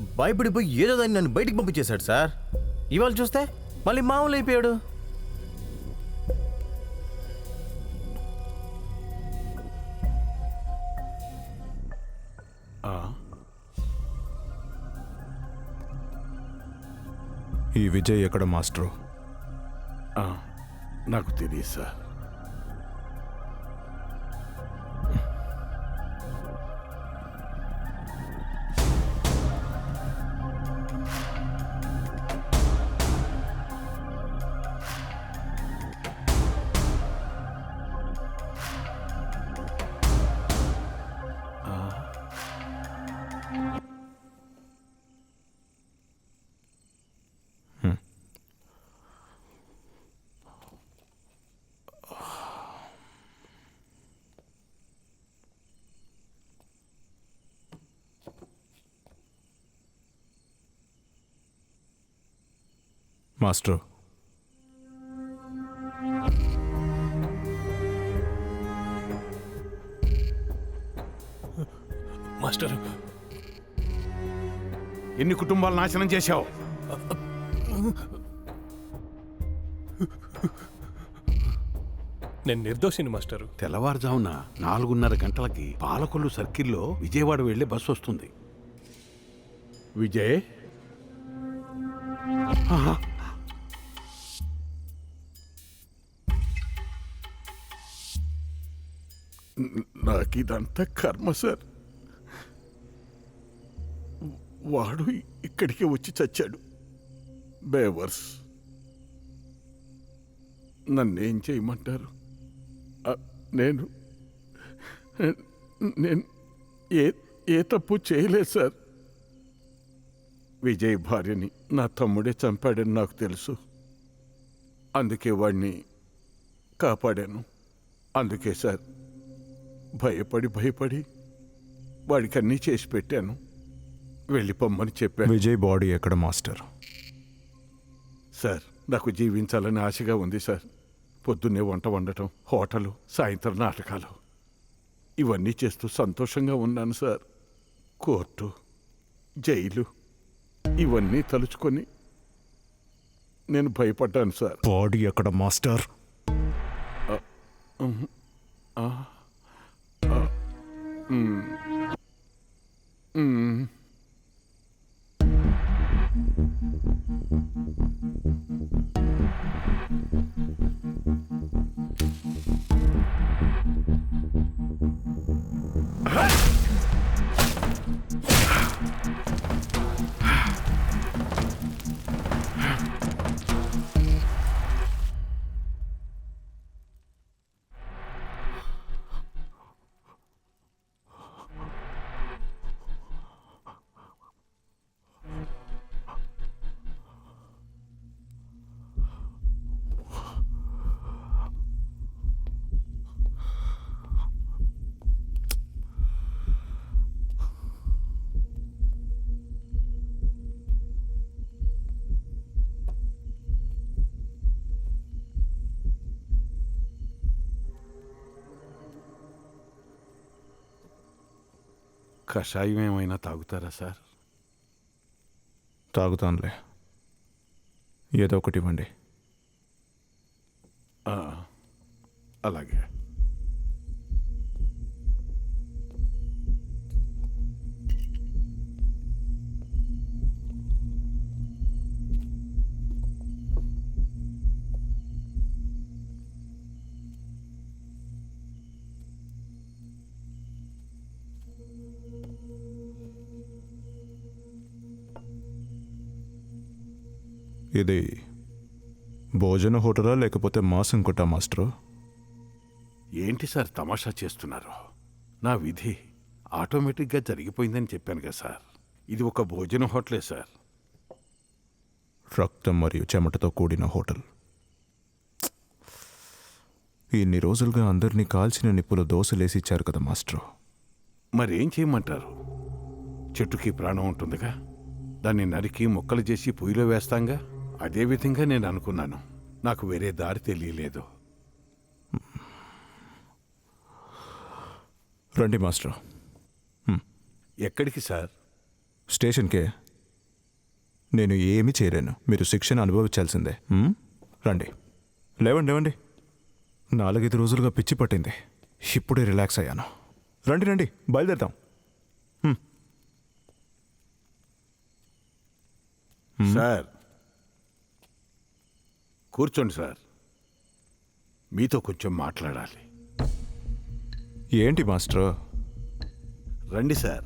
భయపడిపోయి ఏదో దాన్ని నన్ను బయటికి పంపించేశాడు సార్. ఇవాళ చూస్తే మళ్ళీ మామూలు అయిపోయాడు. ఈ విజయ్ ఎక్కడ మాస్టరు? ఆ, నాకు తెలియదు సార్. మాస్టరు. మాస్టర్. ఎన్ని కుటుంబాలు నాశనం చేశావు? నేను నిర్దోషిని మాస్టరు. తెల్లవారుజామున నాలుగున్నర గంటలకి పాలకొల్లు సర్కిల్లో విజయవాడ వెళ్ళే బస్సు వస్తుంది. విజయ్? ఆహా. నాకు ఇదంతా కర్మ సార్. వాడు ఇక్కడికి వచ్చి చచ్చాడు. బేవర్స్ నన్నేం చేయమంటారు? నేను నేను ఏ ఏ తప్పు చేయలేదు సార్. విజయ్ భార్యని నా తమ్ముడే చంపాడని నాకు తెలుసు. అందుకే వాడిని కాపాడాను. అందుకే సార్. భయపడి భయపడి వాడికి అన్నీ చేసి పెట్టాను. వెళ్ళిపోమ్మని చెప్పాను. విజయ్ బాడీ ఎక్కడ మాస్టర్? సార్ నాకు జీవించాలని ఆశగా ఉంది సార్. పొద్దున్నే వంట వండటం హోటలు సాయంత్రం నాటకాలు. ఇవన్నీ చేస్తూ సంతోషంగా ఉన్నాను సార్. కోర్టు జైలు ఇవన్నీ తలుచుకొని నేను భయపడ్డాను సార్. బాడీ ఎక్కడ మాస్టర్? 嗯，嗯。కషాయం ఏమైనా తాగుతారా సార్? తాగుతానులే. ఏదో ఒకటి ఇవ్వండి. అలాగే. ఇది భోజన హోటలా లేకపోతే మాసం కొట్టా మాస్టరు? ఏంటి సార్ తమాషా చేస్తున్నారు? నా విధి ఆటోమేటిక్గా జరిగిపోయిందని చెప్పాను కదా సార్. ఇది ఒక భోజన హోటలే సార్. రక్తం మరియు చెమటతో కూడిన హోటల్. ఇన్ని రోజులుగా అందరినీ కాల్చిన నిప్పుల దోశలేసి ఇచ్చారు కదా మాస్టరు? మరేం చేయమంటారు? చెట్టుకి ప్రాణం ఉంటుందిగా? దాన్ని నరికి ముక్కలు చేసి పొయ్యిలో వేస్తాంగా? అదే విధంగా నేను అనుకున్నాను. నాకు వేరే దారి తెలియలేదు. రండి మాస్టర్. ఎక్కడికి సార్? స్టేషన్కే. నేను ఏమీ చేయలేను. మీరు శిక్షను అనుభవించాల్సిందే? రండి. లేవండి లేవండి. నాలుగైదు రోజులుగా పిచ్చి పట్టింది. ఇప్పుడే రిలాక్స్ అయ్యాను. రండి రండి. బయలుదేరుదాం. సార్ కూర్చోండి సార్. మీతో కొంచెం మాట్లాడాలి. ఏంటి మాస్టర్? రండి సార్.